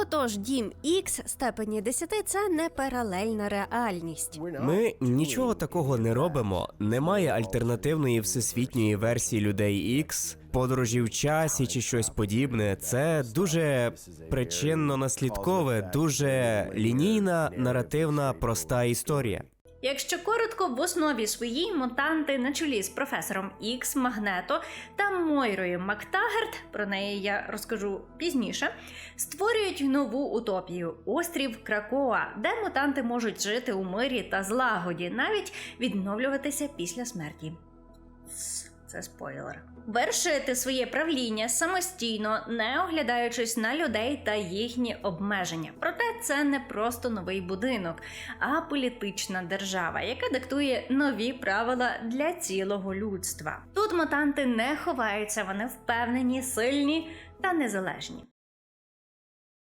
Отож, дім X степені 10 – це не паралельна реальність. Ми нічого такого не робимо. Немає альтернативної всесвітньої версії людей X, подорожі в часі чи щось подібне. Це дуже причинно-наслідкове, дуже лінійна, наративна, проста історія. Якщо коротко, в основі своїй мутанти на чолі з професором Ікс Магнето та Мойрою Мактагерт, про неї я розкажу пізніше, створюють нову утопію острів Кракоа, де мутанти можуть жити у мирі та злагоді, навіть відновлюватися після смерті. Це спойлер. Вершити своє правління самостійно, не оглядаючись на людей та їхні обмеження. Проте це не просто новий будинок, а політична держава, яка диктує нові правила для цілого людства. Тут мутанти не ховаються, вони впевнені, сильні та незалежні.